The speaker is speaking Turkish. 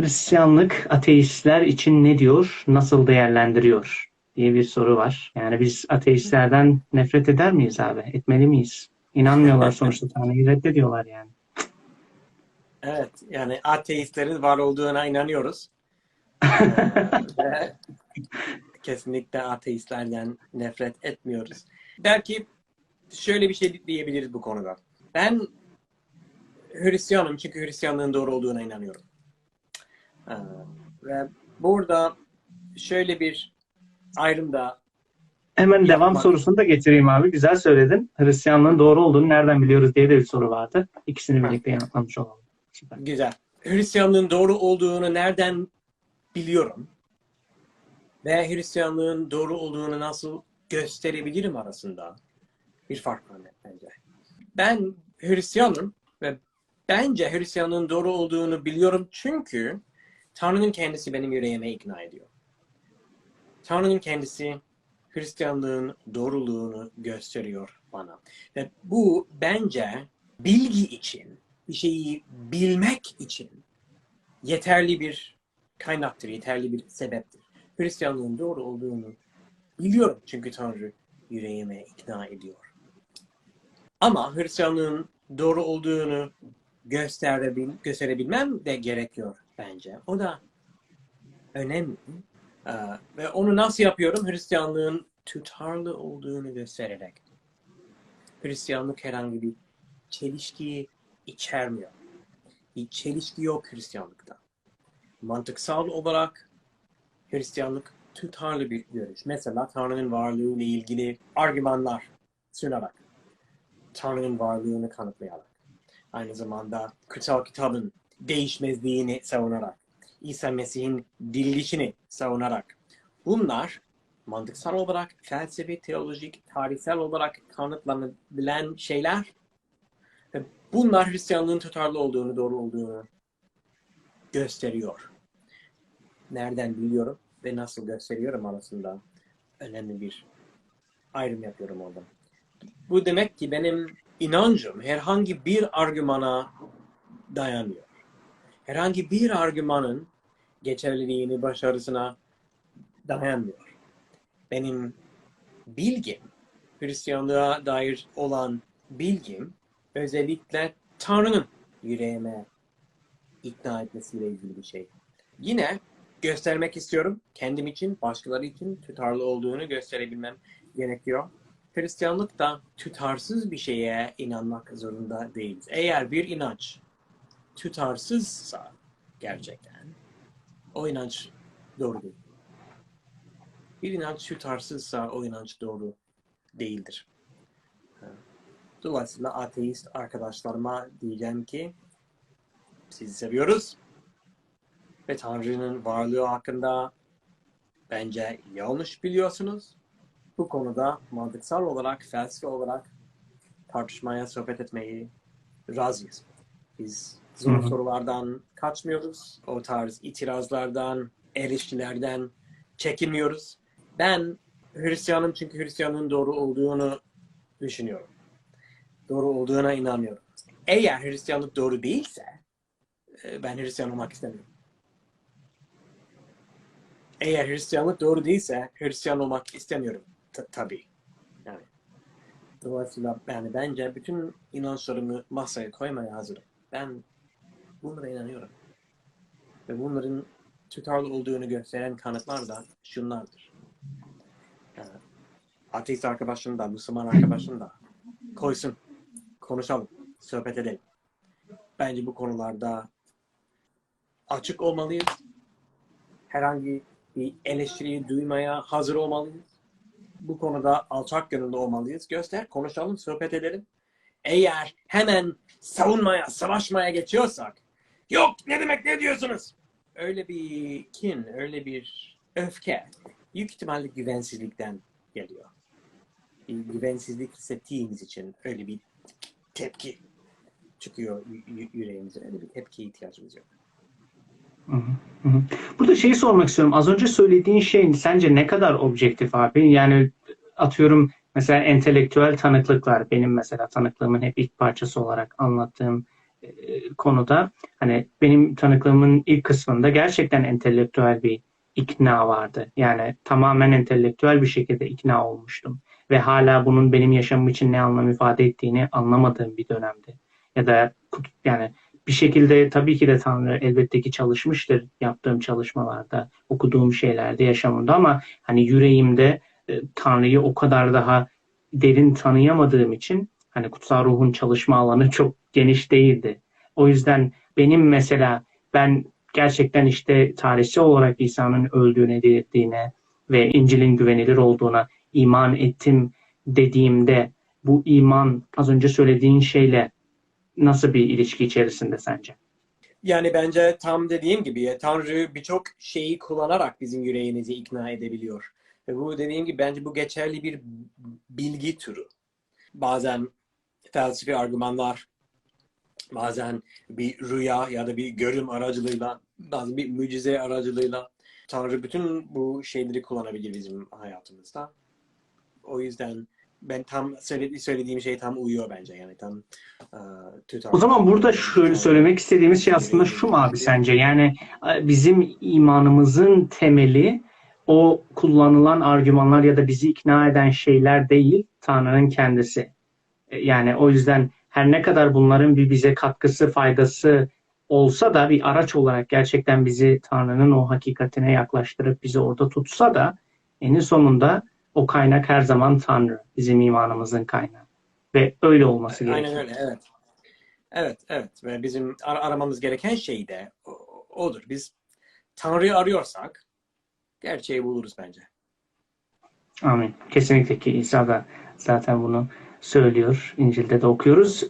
Hristiyanlık ateistler için ne diyor, nasıl değerlendiriyor diye bir soru var. Yani biz ateistlerden nefret eder miyiz abi? Etmeli miyiz? İnanmıyorlar sonuçta Tanrı'yı reddediyorlar yani. Evet, yani ateistlerin var olduğuna inanıyoruz. Ee, kesinlikle ateistlerden nefret etmiyoruz. Belki şöyle bir şey diyebiliriz bu konuda. Ben Hristiyanım çünkü Hristiyanlığın doğru olduğuna inanıyorum. Ee, ve burada şöyle bir ayrımda Hemen devam Yapmak. sorusunu da getireyim abi. Güzel söyledin. Hristiyanlığın doğru olduğunu nereden biliyoruz diye de bir soru vardı. İkisini birlikte yanıtlamış olalım. Süper. Güzel. Hristiyanlığın doğru olduğunu nereden biliyorum? Ve Hristiyanlığın doğru olduğunu nasıl gösterebilirim arasında bir fark var bence. Ben Hristiyanım ve bence Hristiyanlığın doğru olduğunu biliyorum çünkü Tanrı'nın kendisi benim yüreğime ikna ediyor. Tanrı'nın kendisi Hristiyanlığın doğruluğunu gösteriyor bana. Ve bu bence bilgi için, bir şeyi bilmek için yeterli bir kaynaktır, yeterli bir sebeptir. Hristiyanlığın doğru olduğunu biliyorum çünkü Tanrı yüreğime ikna ediyor. Ama Hristiyanlığın doğru olduğunu gösterebil gösterebilmem de gerekiyor bence. O da önemli. Ee, ve onu nasıl yapıyorum? Hristiyanlığın tutarlı olduğunu göstererek. Hristiyanlık herhangi bir çelişkiyi içermiyor. Bir çelişki yok Hristiyanlıkta. Mantıksal olarak Hristiyanlık tutarlı bir görüş. Mesela Tanrı'nın varlığı ile ilgili argümanlar sunarak, Tanrı'nın varlığını kanıtlayarak, aynı zamanda kutsal kitabın değişmezliğini savunarak, İsa Mesih'in dirilişini savunarak, bunlar mantıksal olarak, felsefi, teolojik, tarihsel olarak kanıtlanabilen şeyler ve bunlar Hristiyanlığın tutarlı olduğunu, doğru olduğunu gösteriyor. Nereden biliyorum ve nasıl gösteriyorum arasında önemli bir ayrım yapıyorum orada. Bu demek ki benim inancım herhangi bir argümana dayanıyor. Herhangi bir argümanın geçerliliğini, başarısına dayanmıyor. Benim bilgim, Hristiyanlığa dair olan bilgim özellikle Tanrı'nın yüreğime ikna etmesiyle ilgili bir şey. Yine göstermek istiyorum. Kendim için, başkaları için tutarlı olduğunu gösterebilmem gerekiyor. Hristiyanlık da tutarsız bir şeye inanmak zorunda değiliz. Eğer bir inanç tutarsızsa gerçekten o inanç doğru değil. Bir inanç tutarsızsa o inanç doğru değildir. Dolayısıyla ateist arkadaşlarıma diyeceğim ki sizi seviyoruz ve Tanrı'nın varlığı hakkında bence yanlış biliyorsunuz. Bu konuda mantıksal olarak, felsefi olarak tartışmaya, sohbet etmeyi razıyız. Biz zor Hı hı. sorulardan kaçmıyoruz. O tarz itirazlardan, eleştirilerden çekinmiyoruz. Ben Hristiyanım çünkü Hristiyanlığın doğru olduğunu düşünüyorum. Doğru olduğuna inanıyorum. Eğer Hristiyanlık doğru değilse e, ben Hristiyan olmak istemiyorum. Eğer Hristiyanlık doğru değilse Hristiyan olmak istemiyorum. Ta- tabii. Yani. Dolayısıyla yani bence bütün inançlarımı masaya koymaya hazırım. Ben bunlara inanıyorum. Ve bunların tutarlı olduğunu gösteren kanıtlar da şunlardır. Yani, ateist arkadaşım da, Müslüman arkadaşım da koysun, konuşalım, sohbet edelim. Bence bu konularda açık olmalıyız. Herhangi bir eleştiriyi duymaya hazır olmalıyız. Bu konuda alçak gönüllü olmalıyız. Göster, konuşalım, sohbet edelim. Eğer hemen savunmaya, savaşmaya geçiyorsak, yok ne demek ne diyorsunuz? Öyle bir kin, öyle bir öfke, büyük ihtimalle güvensizlikten geliyor. Bir güvensizlik hissettiğimiz için öyle bir tepki çıkıyor yüreğimize. Öyle bir tepkiye ihtiyacımız yok. Hı hı, hı hı. Burada şeyi sormak istiyorum. Az önce söylediğin şey sence ne kadar objektif abi? Yani atıyorum mesela entelektüel tanıklıklar benim mesela tanıklığımın hep ilk parçası olarak anlattığım e, konuda hani benim tanıklığımın ilk kısmında gerçekten entelektüel bir ikna vardı. Yani tamamen entelektüel bir şekilde ikna olmuştum. Ve hala bunun benim yaşamım için ne anlam ifade ettiğini anlamadığım bir dönemdi. Ya da yani bir şekilde tabii ki de Tanrı elbette ki çalışmıştır yaptığım çalışmalarda, okuduğum şeylerde, yaşamımda ama hani yüreğimde e, Tanrı'yı o kadar daha derin tanıyamadığım için hani kutsal ruhun çalışma alanı çok geniş değildi. O yüzden benim mesela ben gerçekten işte tarihsel olarak İsa'nın öldüğüne, dirildiğine ve İncil'in güvenilir olduğuna iman ettim dediğimde bu iman az önce söylediğin şeyle nasıl bir ilişki içerisinde sence? Yani bence tam dediğim gibi Tanrı birçok şeyi kullanarak bizim yüreğimizi ikna edebiliyor. Ve bu dediğim gibi bence bu geçerli bir bilgi türü. Bazen felsefi argümanlar, bazen bir rüya ya da bir görüm aracılığıyla, bazen bir mucize aracılığıyla Tanrı bütün bu şeyleri kullanabilir bizim hayatımızda. O yüzden ben tam söyledi- söylediğim şey tam uyuyor bence yani tam. O zaman burada şöyle söylemek istediğimiz şey aslında şu mu abi sence? Yani bizim imanımızın temeli o kullanılan argümanlar ya da bizi ikna eden şeyler değil, Tanrı'nın kendisi. E, Yani o yüzden her ne kadar bunların bir bize katkısı, faydası olsa da bir araç olarak gerçekten bizi Tanrı'nın o hakikatine yaklaştırıp bizi orada tutsa da en sonunda o kaynak her zaman Tanrı, bizim imanımızın kaynağı. Ve öyle olması gerekiyor. Aynen öyle, evet. Evet, evet. Ve bizim ar- aramamız gereken şey de odur. Biz Tanrı'yı arıyorsak gerçeği buluruz bence. Amin. Kesinlikle ki İsa da zaten bunu söylüyor. İncil'de de okuyoruz.